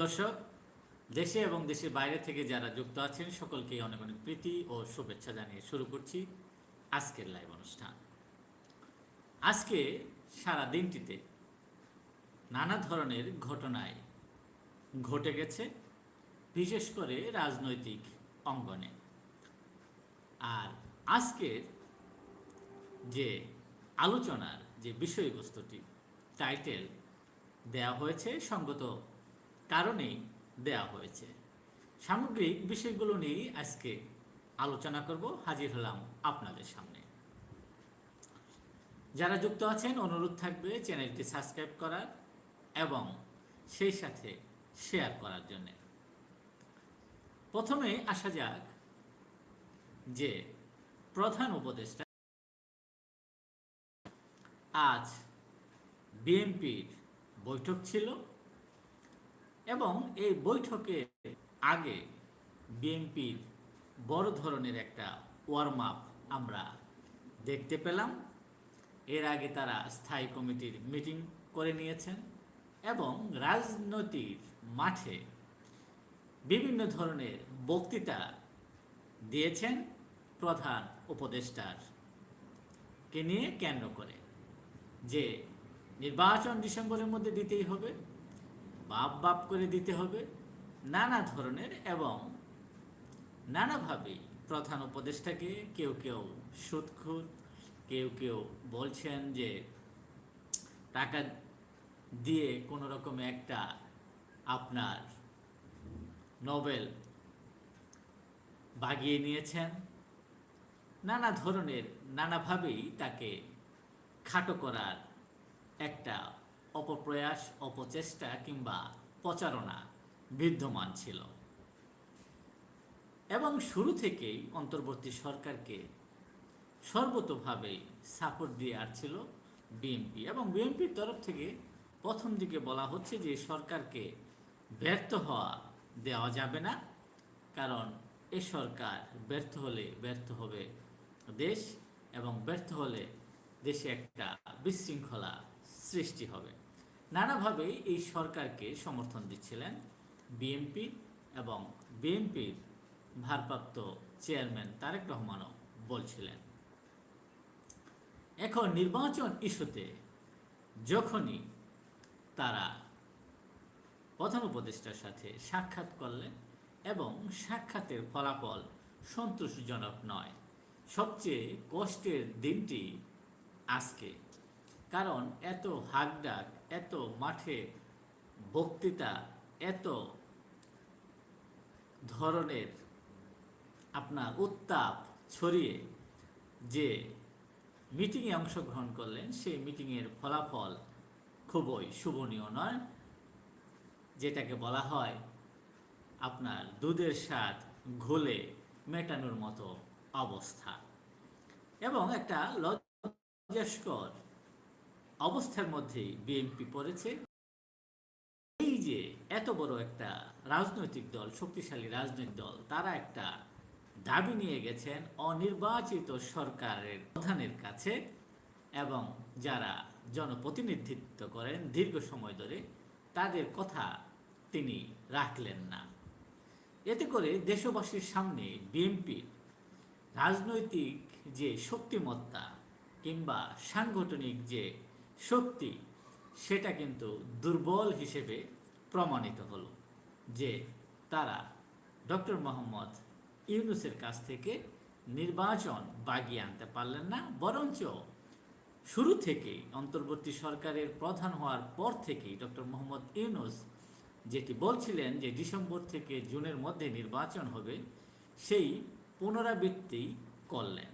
দর্শক, দেশে এবং দেশের বাইরে থেকে যারা যুক্ত আছেন সকলকে অনেক অনেক প্রীতি ও শুভেচ্ছা জানিয়ে শুরু করছি আজকের লাইভ অনুষ্ঠান। আজকে সারা দিনটিতে নানা ধরনের ঘটনায় ঘটে গেছে, বিশেষ করে রাজনৈতিক অঙ্গনে। আর আজকের যে আলোচনার যে বিষয়বস্তুটি টাইটেল দেয়া হয়েছে সঙ্গত কারণেই দেয়া হয়েছে। সামগ্রিক বিষয়গুলো নিয়ে আজকে আলোচনা করব, হাজির হলাম আপনাদের সামনে। যারা যুক্ত আছেন, অনুরোধ থাকবে চ্যানেলটি সাবস্ক্রাইব করার এবং সেই সাথে শেয়ার করার জন্য। প্রথমে আসা যাক যে প্রধান উপদেষ্টা আজ বিএনপির বৈঠক ছিল। এবং এই বৈঠকে আগে বিএনপির বড় ধরনের একটা ওয়ার্ম আপ আমরা দেখতে পেলাম। এর আগে তারা স্থায়ী কমিটির মিটিং করে নিয়েছেন এবং রাজনৈতিক মাঠে বিভিন্ন ধরনের বক্তৃতা দিয়েছেন প্রধান উপদেষ্টার কে নিয়ে কেন্দ্র করে যে নির্বাচন ডিসেম্বরের মধ্যে দিতেই হবে। বাপ বাপ করে দিতে হবে নানা ধরনের এবং নানাভাবেই প্রধান উপদেষ্টাকে কেউ কেউ সুদখুর কেউ কেউ বলছেন যে টাকা দিয়ে কোনো রকমে একটা আপনার নোবেল বাগিয়ে নিয়েছেন। নানা ধরনের, নানাভাবেই তাকে খাটো করার একটা অপপ্রয়াস, অপচেষ্টা কিংবা প্রচারণা বিদ্যমান ছিল। এবং শুরু থেকেই অন্তর্বর্তী সরকারকে সর্বতোভাবে সাপোর্ট দিয়ে আসছিল বিএনপি। এবং বিএনপির তরফ থেকে প্রথম দিকে বলা হচ্ছে যে, সরকারকে ব্যর্থ হওয়া দেওয়া যাবে না, কারণ এ সরকার ব্যর্থ হলে ব্যর্থ হবে দেশ এবং ব্যর্থ হলে দেশে একটা বিশৃঙ্খলা সৃষ্টি হবে। নানাভাবে এই সরকারকে সমর্থন দিচ্ছিলেন বিএনপি এবং বিএনপির ভারপ্রাপ্ত চেয়ারম্যান তারেক রহমানও বলছিলেন। এখন নির্বাচন ইস্যুতে যখনই তারা প্রধান উপদেষ্টার সাথে সাক্ষাৎ করলেন এবং সাক্ষাতের ফলাফল সন্তোষজনক নয়, সবচেয়ে কষ্টের দিনটি আজকে। কারণ এত হাকডাক এত মাঠে বক্তৃতা, এত ধরনের আপনার উত্তাপ ছড়িয়ে যে মিটিংয়ে অংশগ্রহণ করলেন, সেই মিটিংয়ের ফলাফল খুবই শুভনীয় নয়। যেটাকে বলা হয় আপনার দুধের স্বাদ ঘোলে মেটানোর মতো অবস্থা। এবং একটা লজ্জাস্কর অবস্থার মধ্যেই বিএনপি পড়েছে। এই যে এত বড় একটা রাজনৈতিক দল, শক্তিশালী রাজনৈতিক দল, তারা একটা দাবি নিয়ে গেছেন অনির্বাচিত সরকারের প্রধানের কাছে এবং যারা জনপ্রতিনিধিত্ব করেন দীর্ঘ সময় ধরে, তাদের কথা তিনি রাখলেন না। এতে করে দেশবাসীর সামনে বিএনপির রাজনৈতিক যে শক্তিমত্তা কিংবা সাংগঠনিক যে শক্তি সেটা কিন্তু দুর্বল হিসেবে প্রমাণিত হলো যে তারা ডক্টর মোহাম্মদ ইউনুসের কাছ থেকে নির্বাচন বাগিয়ে আনতে পারলেন না, বরঞ্চ শুরু থেকেই, অন্তর্বর্তী সরকারের প্রধান হওয়ার পর থেকেই ডক্টর মোহাম্মদ ইউনুস যেটি বলছিলেন যে ডিসেম্বর থেকে জুনের মধ্যে নির্বাচন হবে, সেই পুনরাবৃত্তি করলেন।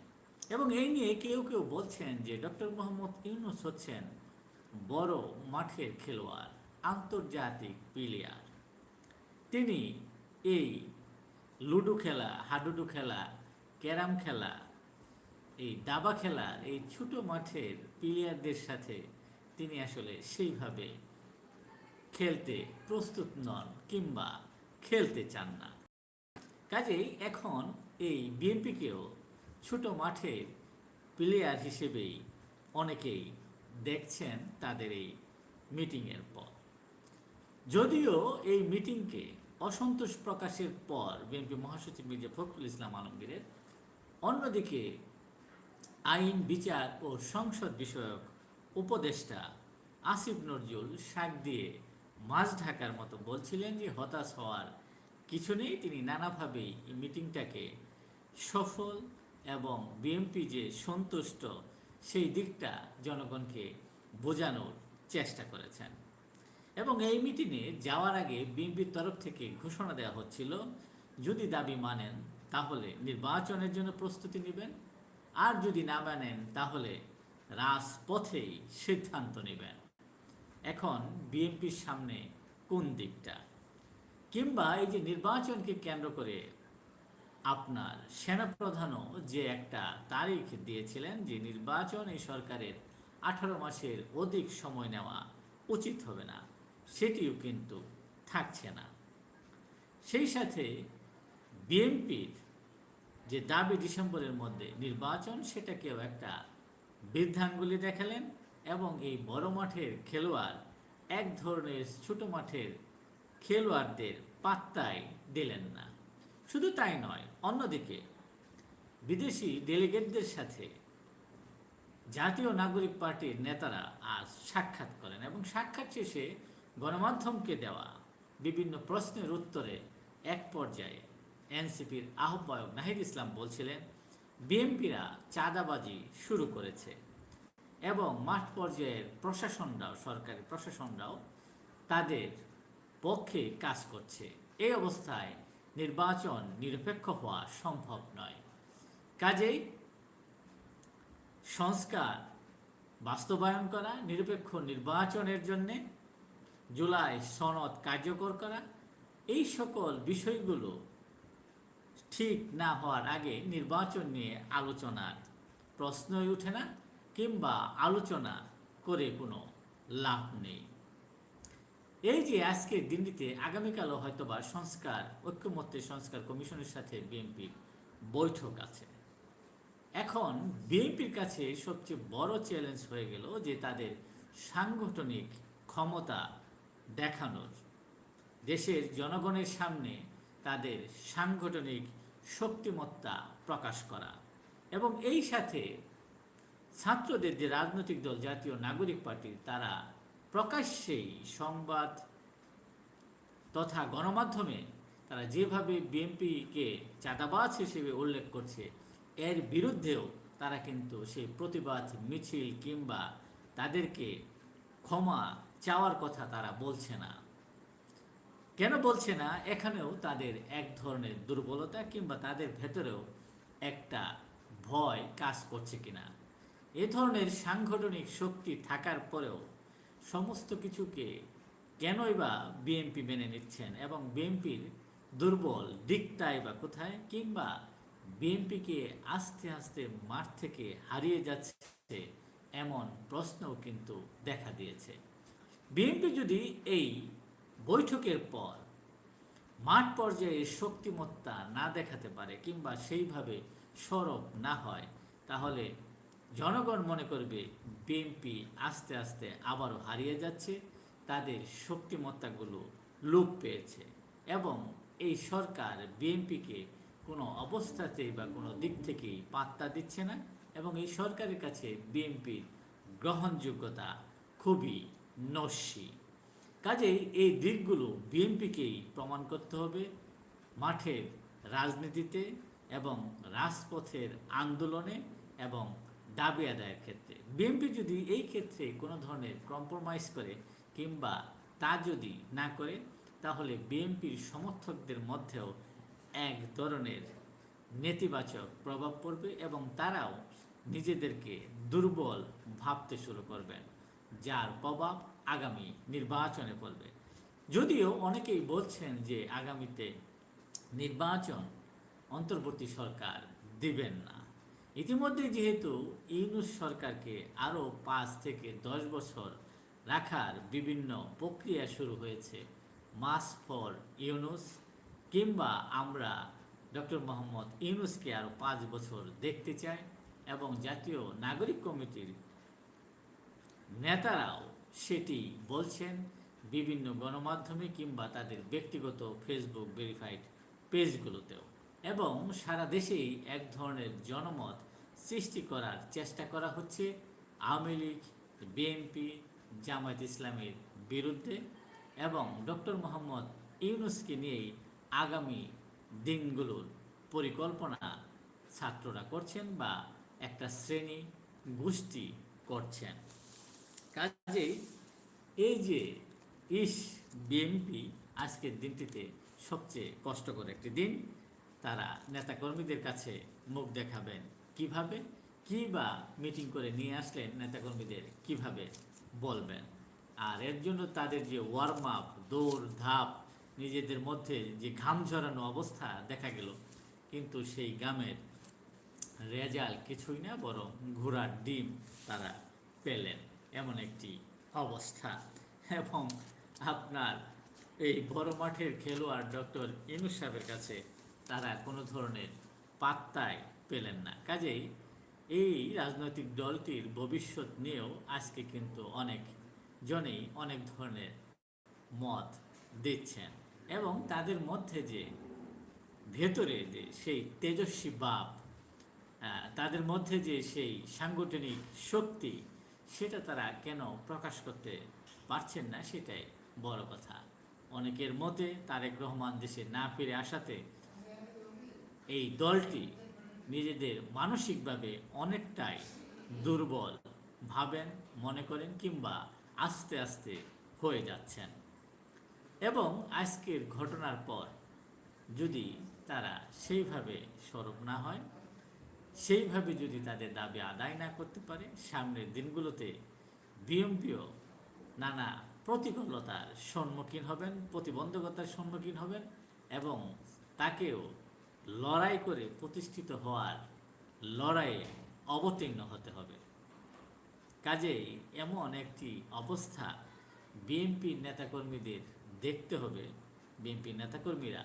এবং এই নিয়ে কেউ কেউ বলছেন যে ডক্টর মোহাম্মদ ইউনুস হচ্ছেন বড় মাঠের খেলোয়াড়, আন্তর্জাতিক প্লেয়ার তিনি এই লুডো খেলা, হাডুডু খেলা, ক্যারাম খেলা, এই দাবা খেলার এই ছোট মাঠের প্লেয়ারদের সাথে তিনি আসলে সেইভাবে খেলতে প্রস্তুত নন কিংবা খেলতে চান না। কাজেই এখন এই বিএনপিকেও ছোট মাঠের প্লেয়ার হিসেবেই অনেকেই দেখছেন তাদের এই মিটিংয়ের পর। যদিও এই মিটিংকে অসন্তোষ প্রকাশের পর বিএনপি মহাসচিব মির্জা ফখরুল ইসলাম আলমগীরের অন্যদিকে আইন, বিচার ও সংসদ বিষয়ক উপদেষ্টা আসিফ নজরুল শাক দিয়ে মাছ ঢাকার মতো বলছিলেন যে হতাশ হওয়ার কিছু নেই, তিনি নানাভাবেই এই মিটিংটাকে সফল এবং বিএনপি যে সন্তুষ্ট, সেই দিকটা জনগণকে বোঝানোর চেষ্টা করেছেন। এবং এই মিটিংয়ে যাওয়ার আগে বিএনপির তরফ থেকে ঘোষণা দেওয়া হচ্ছিল, যদি দাবি মানেন তাহলে নির্বাচনের জন্য প্রস্তুতি নেবেন, আর যদি না মানেন তাহলে রাজপথেই সিদ্ধান্ত নেবেন। এখন বিএনপির সামনে কোন দিকটা? কিংবা এই যে নির্বাচনকে কেন্দ্র করে আপনার সেনাপ্রধানও যে একটা তারিখ দিয়েছিলেন যে নির্বাচন এই সরকারের আঠারো মাসের অধিক সময় নেওয়া উচিত হবে না, সেটিও কিন্তু থাকছে না। সেই সাথে বিএনপির যে দাবি ডিসেম্বরের মধ্যে নির্বাচন, সেটাকেও একটা বৃদ্ধাঙ্গুলি দেখালেন এবং এই বড় মাঠের খেলোয়াড় এক ধরনের ছোট মাঠের খেলোয়াড়দের পাত্তাই দিলেন না। শুধু তাই নয়, অন্যদিকে বিদেশি ডেলিগেটদের সাথে জাতীয় নাগরিক পার্টির নেতারা আজ সাক্ষাৎ করেন এবং সাক্ষাৎ শেষে গণমাধ্যমকে দেওয়া বিভিন্ন প্রশ্নের উত্তরে এক পর্যায়ে এনসিপির আহ্বায়ক নাহিদ ইসলাম বলছিলেন, বিএনপিরা চাঁদাবাজি শুরু করেছে এবং মাঠ পর্যায়ের প্রশাসনরাও সরকারি প্রশাসনরাও তাদের পক্ষে কাজ করছে। এই অবস্থায় নির্বাচন নিরপেক্ষ হওয়া সম্ভব নয়। কাজেই সংস্কার বাস্তবায়ন করা, নিরপেক্ষ নির্বাচনের জন্যে জুলাই সনদ কার্যকর করা, এই সকল বিষয়গুলো ঠিক না হওয়ার আগে নির্বাচন নিয়ে আলোচনার প্রশ্নই ওঠে না কিংবা আলোচনা করে কোনো লাভ নেই। এই যে আজকের দিনটিতে আগামীকালও হয়তোবা সংস্কার, ঐক্যমত্যের সংস্কার কমিশনের সাথে বিএনপির বৈঠক আছে। এখন বিএনপির কাছে সবচেয়ে বড় চ্যালেঞ্জ হয়ে গেল যে তাদের সাংগঠনিক ক্ষমতা দেখানোর। দেশের জনগণের সামনে তাদের সাংগঠনিক শক্তিমত্তা প্রকাশ করা এবং এই সাথে ছাত্রদের যে রাজনৈতিক দল, জাতীয় নাগরিক পার্টি তারা প্রকাশ্যেই সংবাদ তথা গণমাধ্যমে তারা যেভাবে বিএনপিকে চাঁদাবাজ হিসেবে উল্লেখ করছে, এর বিরুদ্ধেও তারা কিন্তু সেই প্রতিবাদ মিছিল কিংবা তাদেরকে ক্ষমা চাওয়ার কথা তারা বলছে না। কেন বলছে না? এখানেও তাদের এক ধরনের দুর্বলতা কিংবা তাদের ভেতরেও একটা ভয় কাজ করছে কিনা। এ ধরনের সাংগঠনিক শক্তি থাকার পরেও সমস্ত কিছুকে কেনই বা বিএনপি মেনে নিচ্ছেন এবং বিএনপির দুর্বল দিকটাই বা কোথায়? কিংবা বিএনপিকে আস্তে আস্তে মাঠ থেকে হারিয়ে যাচ্ছে এমন প্রশ্নও কিন্তু দেখা দিয়েছে। বিএনপি যদি এই বৈঠকের পর মাঠ পর্যায়ে শক্তিমত্তা না দেখাতে পারে কিংবা সেইভাবে সরব না হয়, তাহলে জনগণ মনে করবে বিএনপি আস্তে আস্তে আবারও হারিয়ে যাচ্ছে, তাদের শক্তিমত্তাগুলো লোপ পেয়েছে এবং এই সরকার বিএনপিকে কোনো অবস্থাতেই বা কোনো দিক থেকেই পাত্তা দিচ্ছে না এবং এই সরকারের কাছে বিএনপির গ্রহণযোগ্যতা খুবই নস্যি। কাজেই এই দিকগুলো বিএনপিকেই প্রমাণ করতে হবে মাঠের রাজনীতিতে এবং রাজপথের আন্দোলনে এবং দাবি আদায়ের ক্ষেত্রে। বিএনপি যদি এই ক্ষেত্রে কোনো ধরনের কম্প্রোমাইজ করে কিংবা তা যদি না করে, তাহলে বিএনপির সমর্থকদের মধ্যেও এক ধরনের নেতিবাচক প্রভাব পড়বে এবং তারাও নিজেদেরকে দুর্বল ভাবতে শুরু করবেন, যার প্রভাব আগামী নির্বাচনে পড়বে। যদিও অনেকেই বলছেন যে আগামীতে নির্বাচন অন্তর্বর্তী সরকার দিবেন না। ইতিমধ্যে যেহেতু ইউনুস সরকারকে আরও পাঁচ থেকে দশ বছর রাখার বিভিন্ন প্রক্রিয়া শুরু হয়েছে, মাস ফর ইউনুস কিংবা আমরা ডক্টর মোহাম্মদ ইউনুসকে আরও পাঁচ বছর দেখতে চাই এবং জাতীয় নাগরিক কমিটির নেতারাও সেটি বলছেন। বিভিন্ন গণমাধ্যমে কিংবা তাদের ব্যক্তিগত ফেসবুক ভেরিফাইড পেজগুলোতেও। এবং সারা দেশেই এক ধরনের জনমত সৃষ্টি করার চেষ্টা করা হচ্ছে আওয়ামী লীগ, বিএনপি, জামায়াত ইসলামের বিরুদ্ধে এবং ডক্টর মোহাম্মদ ইউনুসকে নিয়েই আগামী দিনগুলোর পরিকল্পনা ছাত্ররা করছেন বা একটা শ্রেণি গোষ্ঠী করছেন। কাজেই এই যে ইস বিএনপি আজকের দিনটিতে সবচেয়ে কষ্টকর একটি দিন, তারা নেতাকর্মীদের কাছে মুখ দেখাবেন কীভাবে? কি বা মিটিং করে নিয়ে আসলেন নেতাকর্মীদের? কীভাবে বলবেন? আর এর জন্য তাদের যে ওয়ার্ম আপ দৌড়, ধাপ, নিজেদের মধ্যে যে ঘাম ঝরানো অবস্থা দেখা গেল। কিন্তু সেই গামের রেজাল্ট কিছুই না, বরং ঘোড়ার ডিম তারা পেলেন। এমন একটি অবস্থা। এবং আপনার এই বড় মাঠের খেলোয়াড় ডক্টর ইনুস সাহেবের কাছে তারা কোনো ধরনের পাত্তাই পেলেন না। কাজেই এই রাজনৈতিক দলটির ভবিষ্যৎ নিয়েও আজকে কিন্তু অনেক জনেই অনেক ধরনের মত দিচ্ছেন এবং তাদের মধ্যে যে ভেতরে যে সেই তেজস্বী বাপ তাদের মধ্যে যে সেই সাংগঠনিক শক্তি, সেটা তারা কেন প্রকাশ করতে পারছেন না সেটাই বড় কথা। অনেকের মতে তারেক রহমান দেশে না ফিরে আসাতে এই দলটি নিজেদের মানসিকভাবে অনেকটাই দুর্বল ভাবেন, মনে করেন, কিংবা আস্তে আস্তে হয়ে যাচ্ছেন। এবং আজকের ঘটনার পর যদি তারা সেইভাবে সরব না হয়, সেইভাবে যদি তাদের দাবি আদায় না করতে পারে, সামনের দিনগুলোতে বিএমপিও নানা প্রতিকূলতার সম্মুখীন হবেন, প্রতিবন্ধকতার সম্মুখীন হবেন এবং তাকেও লড়াই করে প্রতিষ্ঠিত হওয়ার লড়াইয়ে অবতীর্ণ হতে হবে। কাজেই এমন একটি অবস্থা বিএনপির নেতাকর্মীদের দেখতে হবে। বিএনপির নেতাকর্মীরা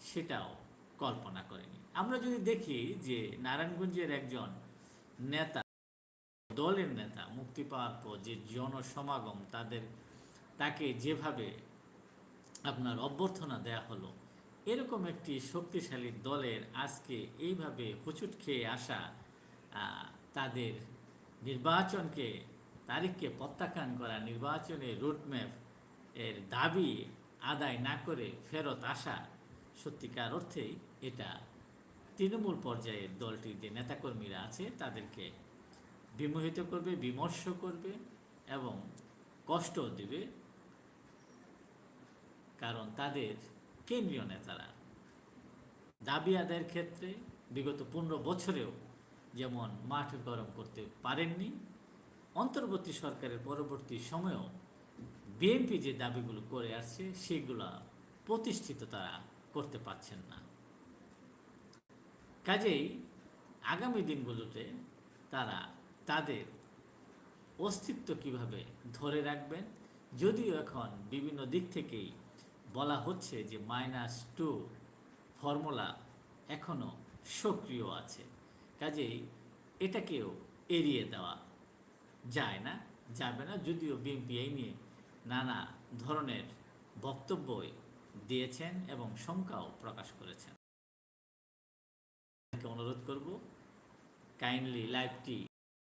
সেটাও কল্পনা করেনি। আমরা যদি দেখি যে নারায়ণগঞ্জের একজন নেতা, দলের নেতা মুক্তি পাওয়ার পর যে জনসমাগম তাদের, তাকে যেভাবে আপনার অভ্যর্থনা দেয়া হলো এরকম একটি শক্তিশালী দলের আজকে এইভাবে হুচুট খেয়ে আসা তাদের নির্বাচনকে, তারিখকে প্রত্যাখ্যান করা নির্বাচনের রুটম্যাপ এর দাবি আদায় না করে ফেরত আসা, সত্যিকার অর্থেই এটা তৃণমূল পর্যায়ের দলটির যে নেতাকর্মীরা আছে, তাদেরকে বিমোহিত করবে, বিমর্ষ করবে এবং কষ্ট দেবে। কারণ তাদের কেন্দ্রীয় নেতারা। দাবি আদায়ের ক্ষেত্রে বিগত পনেরো বছরেও যেমন মাঠ গরম করতে পারেননি, অন্তর্বর্তী সরকারের পরবর্তী সময়েও বিএনপি যে দাবিগুলো করে আসছে, সেগুলো প্রতিষ্ঠিত তারা করতে পারছেন না। কাজেই আগামী দিনগুলোতে তারা তাদের অস্তিত্ব কীভাবে ধরে রাখবেন, যদিও এখন বিভিন্ন দিক থেকেই বলা হচ্ছে যে মাইনাস টু ফর্মুলা এখনও সক্রিয় আছে। কাজেই এটাকেও এড়িয়ে দেওয়া যায় না, যাবে না। যদিও বিএনপি নিয়ে নানা ধরনের বক্তব্যই দিয়েছেন এবং শঙ্কাও প্রকাশ করেছেন। অনুরোধ করব, কাইন্ডলি লাইভটি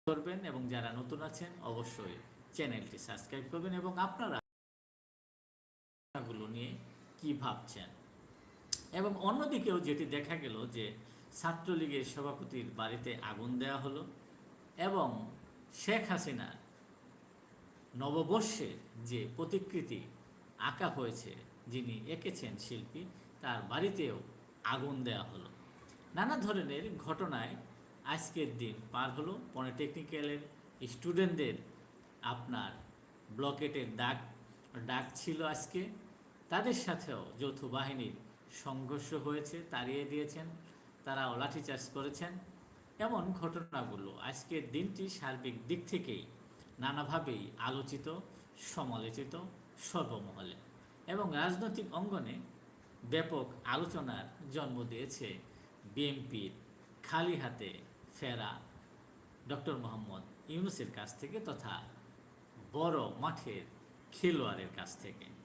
করবেন এবং যারা নতুন আছেন, অবশ্যই চ্যানেলটি সাবস্ক্রাইব করবেন এবং আপনারা কি ভাবছেন? এবং অন্যদিকেও যেটি দেখা গেল যে ছাত্রলীগের সভাপতির বাড়িতে আগুন দেওয়া হলো এবং শেখ হাসিনা নববর্ষের যে প্রতিকৃতি আঁকা হয়েছে, যিনি এঁকেছেন শিল্পী, তার বাড়িতেও আগুন দেওয়া হলো। নানা ধরনের ঘটনায় আজকের দিন পার হলো। পলিটেকনিক্যালের স্টুডেন্টদের আপনার ব্লকেটের ডাক ডাক ছিল আজকে। তাদের সাথেও যৌথ বাহিনীর সংঘর্ষ হয়েছে, তাড়িয়ে দিয়েছেন, তারাও লাঠিচার্জ করেছেন। এমন ঘটনাগুলো আজকের দিনটি সার্বিক দিক থেকেই নানাভাবেই আলোচিত, সমালোচিত, সর্বমহলে এবং রাজনৈতিক অঙ্গনে ব্যাপক আলোচনার জন্ম দিয়েছে বিএনপির খালি হাতে ফেরা ডক্টর মোহাম্মদ ইউনুসের কাছ থেকে তথা বড় মাঠের খেলোয়াড়ের কাছ থেকে।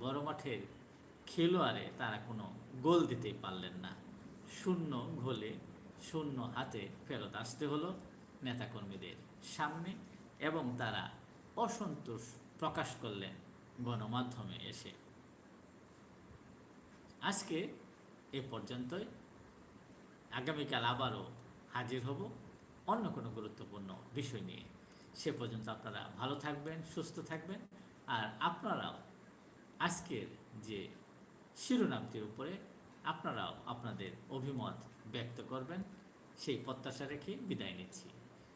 বড় মাঠের খেলোয়াড়ে তারা কোনো গোল দিতেই পারলেন না। শূন্য গোলে, শূন্য হাতে ফেরত আসতে হলো নেতাকর্মীদের সামনে এবং তারা অসন্তোষ প্রকাশ করলেন গণমাধ্যমে এসে। আজকে এ পর্যন্তই। আগামীকাল আবারও হাজির হব অন্য কোনো গুরুত্বপূর্ণ বিষয় নিয়ে। সে পর্যন্ত আপনারা ভালো থাকবেন, সুস্থ থাকবেন, আর আপনারাও আজকের যে শিরোনামটির উপরে আপনারাও আপনাদের অভিমত ব্যক্ত করবেন, সেই প্রত্যাশা রেখে বিদায় নিচ্ছি।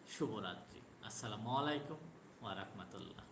শুভরাত্রি। আসসালামু আলাইকুম ওয়া রাহমাতুল্লাহ।